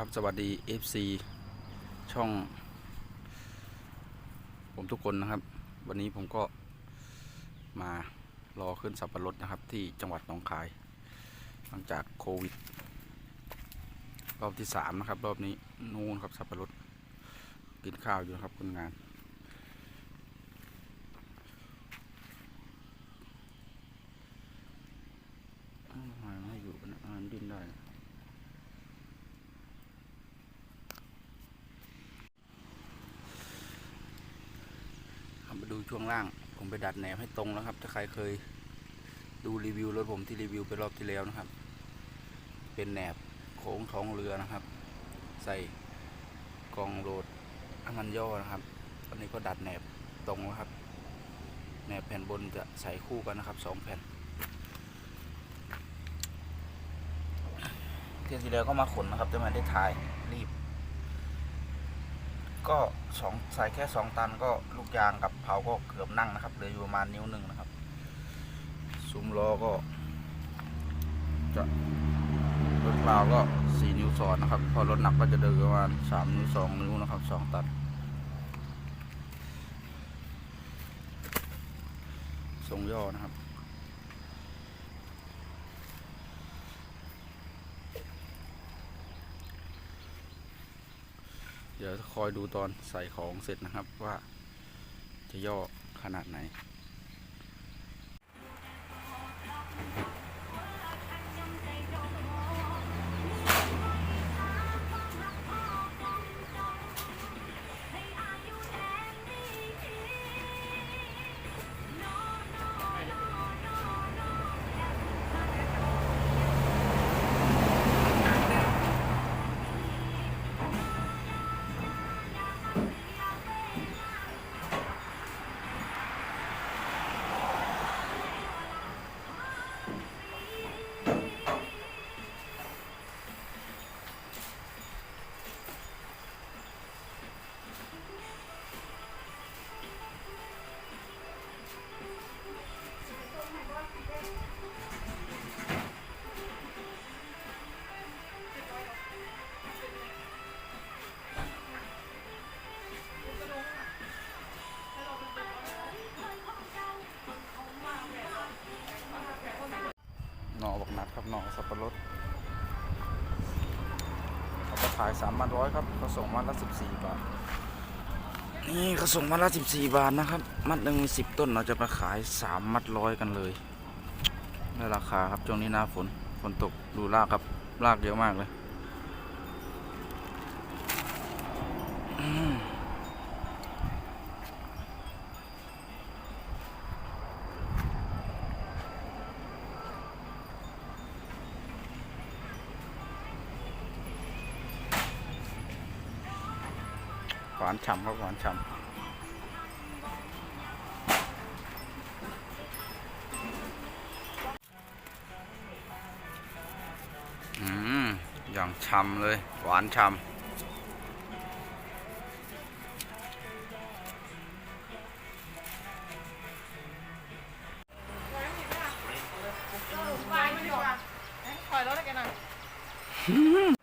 ครับสวัสดี FC ช่อง ผมทุกคนนะครับ วันนี้ผมก็มารอขึ้นสับปะรดนะครับ ที่จังหวัดหนองคาย หลังจากโควิด รอบที่สามนะครับ รอบนี้นู่นครับสับปะรดกินข้าวอยู่นะครับคนงาน อ้าวทำไมไม่อยู่นะอ่านดิ้นได้นะ เอา มาดูช่วงล่าง ผมไปดัดแหนบให้ตรงแล้วครับ ถ้าใครเคยดูรีวิวรถผมที่รีวิวไปรอบที่แล้วนะครับ เป็นแหนบโค้งท้องเรือนะครับ ใส่กองโหลดน้ำมันย่อนะครับ ตอนนี้ก็ดัดแหนบตรงแล้วครับแหนบแผ่นบนจะใส่คู่กันนะครับสองแผ่นเที่ยวที่แล้วก็มาขนนะครับแต่ไมาได้ถ่ายรีบ ก็สองใส่แค่สองตันก็ลูกยางกับเผาก็เกือบนั่งนะครับเหลืออยู่ประมาณนิ้วหนึ่งนะครับซุ้มล้อก็จะรถเปล่าก็สี่นิ้วสอนนะครับ พอรถหนักก็จะเดินประมาณสามนิ้วสองนิ้วนะครับสองตันทรงย่อนะครับ เดี๋ยวคอยดูตอนใส่ของเสร็จนะครับว่าจะย่อขนาดไหน หน่อสับปะรดเขาก็ขายสามมัดร้อยครับเขาส่งมัดละสิบสี่บาท นี่เขาส่งมัดละสิบสี่บาทนะครับ มัดหนึ่งมีสิบต้นเราจะมาขายสามมัดร้อยกันเลยได้ราคาครับช่วงนี้หน้าฝนฝนตกดูรากครับรากเยอะมากเลย หวานฉ่ำครับหวานฉ่ำอืมอย่างช่ำเลย หวานช่ำถอยรถให้แกหน่อย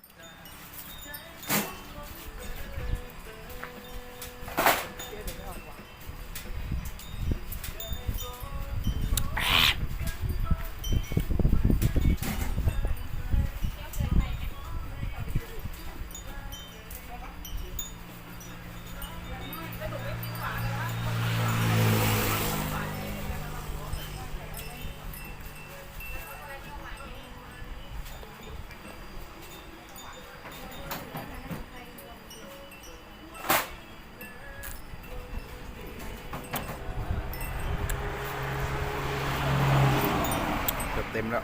เต็มแล้ว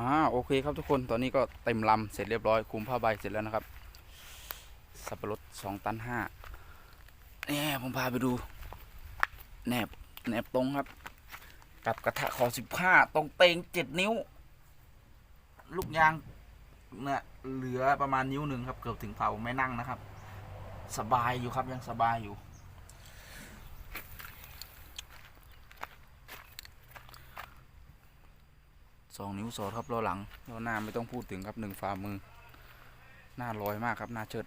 อ่าโอเคครับทุกคนตอนนี้ก็เต็มลำเสร็จเรียบร้อยคุมผ้าใบเสร็จแล้วนะครับ สับปะรดสองตันห้าเนี่ยผมพาไปดูแหนบแหนบตรงครับ กับกระทะขอสิบห้าตรงเตงเจ็ดนิ้ว ลูกยางเนี่ยเหลือประมาณนิ้วหนึ่งครับ เกือบถึงเผาไม่นั่งนะครับ สบายอยู่ครับยังสบายอยู่ สองนิ้วสอดครับล้อหลังล้อหน้าไม่ต้องพูดถึงครับหนึ่งฝ่ามือ หน้าลอยมากครับหน้าเชิด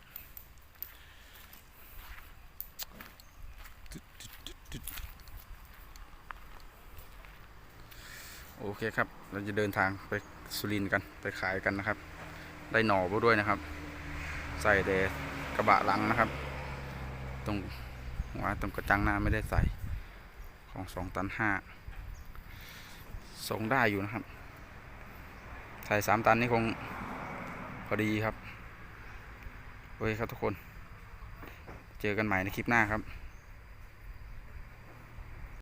โอเคครับ เราจะเดินทางไปสุรินทร์กันไปขายกันนะครับ ได้หน่อมาด้วยนะครับ ใส่แต่กระบะหลังนะครับ ตรงหัวตรงกระจังหน้าไม่ได้ใส่ของสองตันห้าส่งได้อยู่นะครับ ถ่ายสามตันนี่คงพอดีครับโอเคครับทุกคน เจอกันใหม่ในคลิปหน้าครับ